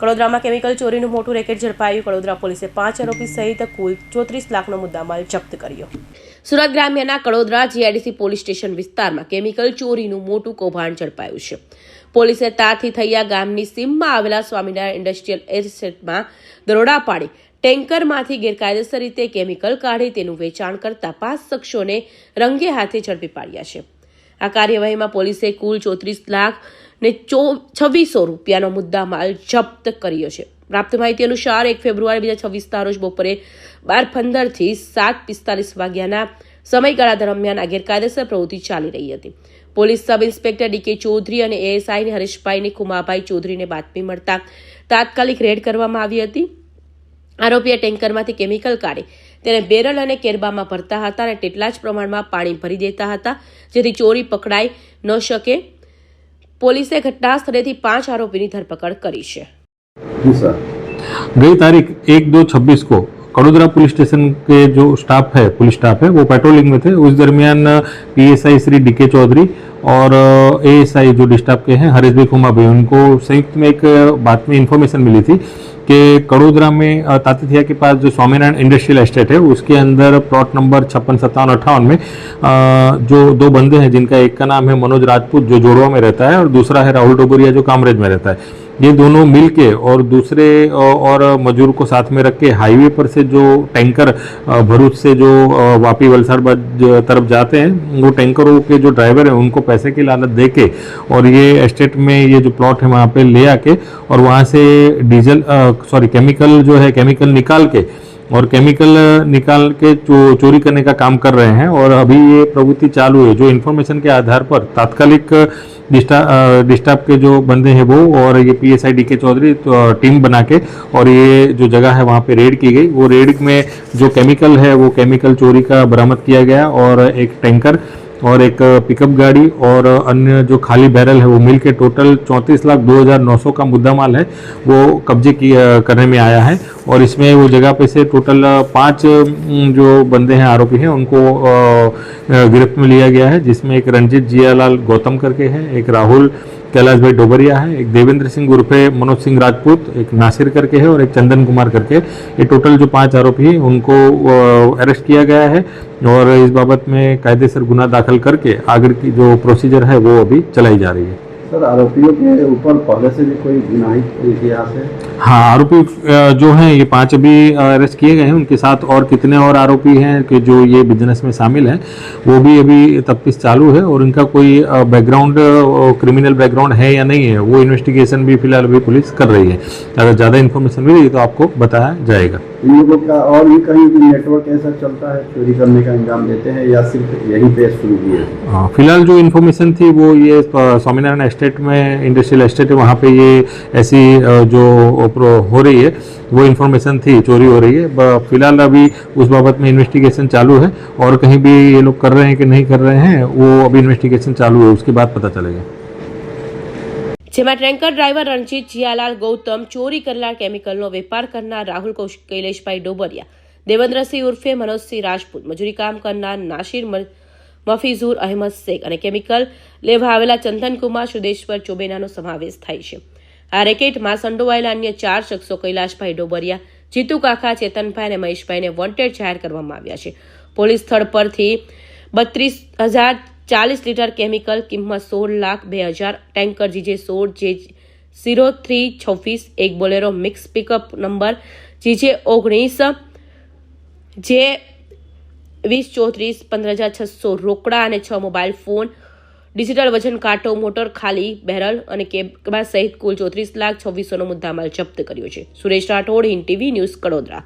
કડોદરામાં chemical ચોરીનું મોટું racket ઝડપાયું. Kadodara પોલીસે પાંચ આરોપી સહિત કુલ ચોત્રીસ લાખનો મુદ્દામાલ જપ્ત કર્યો. સુરત ગ્રામ્યના કડોદરા જીઆઈડીસી પોલીસ સ્ટેશન વિસ્તારમાં કેમિકલ ચોરીનું મોટું કૌભાંડ ઝડપાયું છે. પોલીસે તાથી થૈયા ગામની સીમમાં આવેલા સ્વામિનારાયણ ઇન્ડસ્ટ્રીયલ એસ્ટેટમાં દરોડા પાડી ટેન્કરમાંથી ગેરકાયદેસર રીતે કેમિકલ કાઢી તેનું વેચાણ કરતા પાંચ શખ્સોને રંગે હાથે ઝડપી પાડ્યા છે. આ કાર્યવાહીમાં પોલીસે કુલ ચોત્રીસ લાખ ને ચો, છવ્વીસો રૂપિયાનો મુદ્દામાલ જપ્ત કર્યો છે. પ્રાપ્ત માહિતી અનુસાર એક ફેબ્રુઆરી બે હજાર છવ્વીસના રોજ બપોરે બાર પંદરથી સાત પિસ્તાલીસ વાગ્યાના સમયગાળા દરમિયાન આ ગેરકાયદેસર પ્રવૃત્તિ ચાલી રહી હતી. Police sub inspector D K Chaudhari અને એએસઆઈને હરીશભાઈને કુમાભાઈ ચૌધરીને બાતમી મળતા તાત્કાલિક રેડ કરવામાં આવી હતી. આરોપીએ ટેન્કરમાંથી કેમિકલ કાઢી તેને બેરલ અને કેરબામાં ભરતા હતા અને તેટલા જ પ્રમાણમાં પાણી ભરી દેતા હતા, જેથી ચોરી પકડાઈ ન શકે. પોલીસે ઘટના સ્થળેથી પાંચ આરોપીની ધરપકડ કરી છે. ગઈ તારીખ એક દો છવ્વીસ કો कड़ोदरा पुलिस स्टेशन के जो स्टाफ है, पुलिस स्टाफ है, वो पेट्रोलिंग में थे। उस दरमियान पीएसआई श्री डीके चौधरी और एएसआई जो डिस्टाफ के हैं, हरीश भाई खुमा भाई उनको संयुक्त में एक बात में इन्फॉर्मेशन मिली थी कि कड़ोदरा में तातीथिया के पास जो स्वामीनारायण इंडस्ट्रियल एस्टेट है, उसके अंदर प्लॉट नंबर छप्पन सत्तावन अट्ठावन में जो दो बंदे हैं, जिनका एक का नाम है मनोज राजपूत, जो जोड़वा में रहता है, और दूसरा है राहुल डोबरिया जो कामरेज में रहता है। ये दोनों मिलके और दूसरे और मजदूर को साथ में रख के हाईवे पर से जो टैंकर भरूच से जो वापी वलसाड़ तरफ़ जाते हैं वो टैंकरों के जो ड्राइवर हैं उनको पैसे की लालच दे के और ये एस्टेट में ये जो प्लॉट है वहाँ पे ले आके और वहाँ से डीजल सॉरी केमिकल जो है केमिकल निकाल के और केमिकल निकाल के चो, चोरी करने का काम कर रहे हैं और अभी ये प्रवृत्ति चालू है। जो इन्फॉर्मेशन के आधार पर तात्कालिक डिस्टा अ, के जो बंदे हैं वो और ये पी एस आई डी के चौधरी तो, टीम बना के और ये जो जगह है वहाँ पे रेड की गई। वो रेड में जो केमिकल है वो केमिकल चोरी का बरामद किया गया और एक टैंकर और एक पिकअप गाड़ी और अन्य जो खाली बैरल है वो मिल के टोटल चौंतीस लाख दो हज़ार नौ सौ का मुद्दा माल है, वो कब्जे की करने में आया है। और इसमें वो जगह पे से टोटल पाँच जो बंदे हैं, आरोपी हैं, उनको गिरफ्त में लिया गया है, जिसमें एक रंजीत जियालाल गौतम करके हैं, एक राहुल कैलाश भाई डोबरिया है, एक देवेंद्र सिंह उर्फे मनोज सिंह राजपूत, एक नासिर करके है और एक चंदन कुमार करके। ये टोटल जो पाँच आरोपी हैं, उनको अरेस्ट किया गया है और इस बाबत में कायदेसर गुना दाखिल करके आगे की जो प्रोसीजर है, वो अभी चलाई जा रही है। सर, आरोपियों के ऊपर है? हाँ आरोपी जो हैं, ये पाँच अभी अरेस्ट किए गए हैं। उनके साथ और कितने और आरोपी हैं कि जो ये बिज़नेस में शामिल हैं, वो भी अभी तफ्तीश चालू है और इनका कोई बैकग्राउंड क्रिमिनल बैकग्राउंड है या नहीं है, वो इन्वेस्टिगेशन भी फ़िलहाल अभी पुलिस कर रही है। अगर ज़्यादा इन्फॉर्मेशन मिलेगी तो आपको बताया जाएगा। लोगों का और भी कहीं भी नेटवर्क ऐसा चलता है चोरी करने का अंजाम देते हैं या सिर्फ़ यहीं पे शुरू किए हाँ, फ़िलहाल जो इन्फॉर्मेशन थी वो ये स्वामीनारायण एस्टेट में इंडस्ट्रियल एस्टेट है वहाँ पे ये ऐसी जो हो रही है वो इन्फॉर्मेशन थी चोरी हो रही है। फ़िलहाल अभी उस बाबत में इन्वेस्टिगेशन चालू है और कहीं भी ये लोग कर रहे हैं कि नहीं कर रहे हैं वो अभी इन्वेस्टिगेशन चालू है उसके बाद पता चलेगा। જેમાં ટેન્કર ડ્રાઈવર રણજીત જીયાલાલ ગૌતમ, ચોરી કરેલા કેમિકલનો વેપાર કરનાર રાહુલ કૈલેશભાઈ ડોબરિયા, દેવેન્દ્રસિંહ ઉર્ફે મનોજસિંહ રાજપૂત, મજૂરી કામ કરનાર નાસિર મફીઝુર અહેમદ શેખ અને કેમિકલ લેવા આવેલા ચંદનકુમાર સુદેશ્વર ચોબેનાનો સમાવેશ થાય છે. આ રેકેટમાં સંડોવાયેલા અન્ય ચાર શખ્સો કૈલાશભાઈ ડોબરિયા, જીતુ કાકા, ચેતનભાઈ અને મહેશભાઈને વોન્ટેડ જાહેર કરવામાં આવ્યા છે. પોલીસ સ્થળ પરથી બત્રીસ હજાર ચાલીસ લીટર કેમિકલ કિંમત સોળ લાખ બે હજાર. ટેન્કર જીજે સોળ, જે ઝીરો થ્રી છવ્વીસ, એક Bolero mix pickup number, GJ ઓગણીસ, જે વીસ, ચોત્રીસ પંદર હજાર છસો રોકડા અને છ મોબાઈલ ફોન, ડિજિટલ વજન કાંટો, મોટર, ખાલી બેરલ અને કેબા સહિત કુલ ચોત્રીસ લાખ છવ્વીસોનો મુદ્દામાલ જપ્ત કર્યો છે. Suresh Rathod, Hind TV news Kadodara.